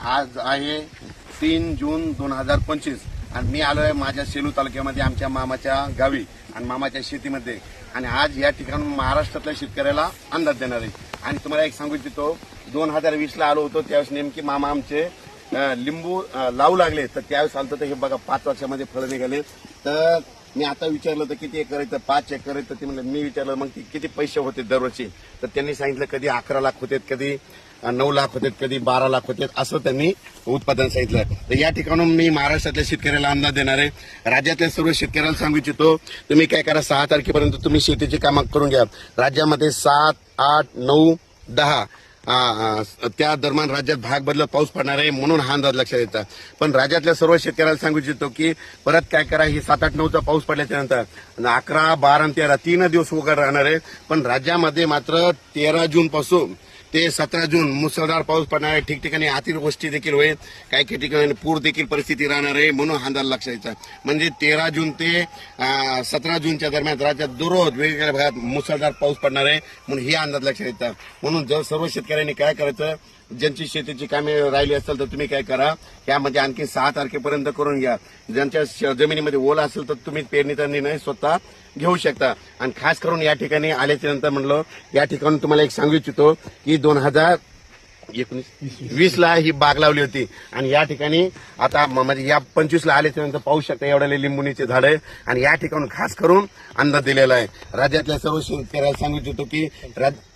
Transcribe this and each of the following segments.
आज आहे तीन जून दोन हजार पंचवीस. आणि मी आलो आहे माझ्या सेलू तालुक्यामध्ये आमच्या मामाच्या गावी आणि मामाच्या शेतीमध्ये. आणि आज या ठिकाणी महाराष्ट्रातल्या शेतकऱ्याला अंदाज देणार आहे. आणि तुम्हाला एक सांगू इच्छितो दोन हजार वीसला आलो होतो त्यावेळेस नेमकी मामा आमचे लिंबू लावू लागले. तर त्यावेळेस आलं तर हे बघा पाच वर्षामध्ये फळं निघाले. तर मी आता विचारलं तर किती एकर आहे तर पाच एकर आहे तर ते म्हणलं मी विचारलं मग ती किती पैसे होते दरवर्षी? तर त्यांनी सांगितलं कधी अकरा लाख होते कधी नऊ लाख होते कधी बारा लाख होते असं त्यांनी उत्पादन सांगितलं. तर या ठिकाणून मी महाराष्ट्रातल्या शेतकऱ्याला अंदाज देणार आहे. राज्यातल्या सर्व शेतकऱ्याला सांगू इच्छितो तुम्ही काय करा सहा तारखेपर्यंत तुम्ही शेतीची कामं करून घ्या. राज्यामध्ये सात आठ नऊ दहा त्या दरम्यान राज्यात भाग बदलत पाऊस पडणार आहे म्हणून हा अंदाज लक्षात येतात पण राज्यातल्या सर्व शेतकऱ्याला सांगू इच्छितो की परत काय करा ही सात आठ नऊचा पाऊस पडल्याच्या नंतर. अकरा बारा आणि तेरा तीन दिवस उघड राहणार आहे. पण राज्यामध्ये मात्र तेरा जून पासून ते सतरा जून मुसळधार पाऊस पडणार आहे. ठिकठिकाणी अतिवृष्टी देखील होईल. काही काही ठिकाणी पूर देखील परिस्थिती राहणार आहे म्हणून हा अंदाज लक्षात येतात म्हणजे तेरा जून ते सतरा जूनच्या दरम्यान राज्यात दररोज वेगवेगळ्या भागात मुसळधार पाऊस पडणार आहे म्हणून हे अंदाज लक्षात येतात म्हणून जर सर्व शेतकऱ्यांनी काय करायचं ज्यांची शेतीची कामे राहिली असेल तर तुम्ही काय करा यामध्ये आणखी सहा तारखेपर्यंत करून घ्या. ज्यांच्या श- जमिनीमध्ये ओला असेल तर तुम्ही पेरणीचा निर्णय स्वतः घेऊ शकता. आणि खास करून या ठिकाणी आल्याच्यानंतर म्हणलं या ठिकाणी तुम्हाला एक सांगू इच्छितो की दोन हजार एकोणीस वीस ला ही बाग लावली होती. आणि या ठिकाणी आता म- म्हणजे या पंचवीस ला आल्याच्यानंतर पाहू शकता एवढ्याले लिंबुनीचे झाड आहे. आणि या ठिकाणून खास करून अंदाज दिलेला आहे. राज्यातल्या सर्व शेतकऱ्याला सांगू इच्छितो की राज-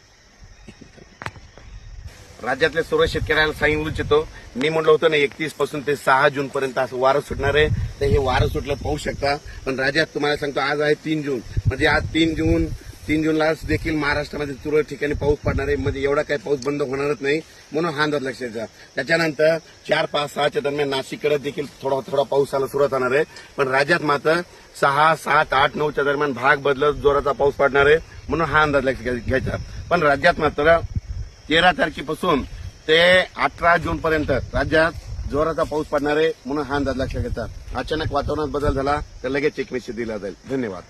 राज्यातल्या सर्व शेतकऱ्यांना सांगू इच्छितो मी म्हटलं होतं ना एकतीसपासून ते सहा जून पर्यंत असं वारं सुटणार आहे. तर हे वारं सुटलं पाहू शकता. पण राज्यात तुम्हाला सांगतो आज आहे तीन जून. म्हणजे आज तीन जून तीन जूनला देखील महाराष्ट्रामध्ये तुरळक ठिकाणी पाऊस पडणार आहे. म्हणजे एवढा काही पाऊस बंद होणारच नाही म्हणून हा अंदाज लक्षात घ्या. त्याच्यानंतर चार पाच सहाच्या दरम्यान नाशिककडे देखील थोडा थोडा पाऊसाला सुरुवात होणार आहे. पण राज्यात मात्र सहा सात आठ नऊच्या दरम्यान भाग बदलत जोराचा पाऊस पडणार आहे म्हणून हा अंदाज लक्षात घ्यायचा. पण राज्यात मात्र तेरा तारखेपासून ते अठरा जून पर्यंत राज्यात जोराचा पाऊस पडणार आहे म्हणून हा अंदाज लक्षात घेतात अचानक वातावरणात बदल झाला तर लगेच एक दिला जाईल. धन्यवाद.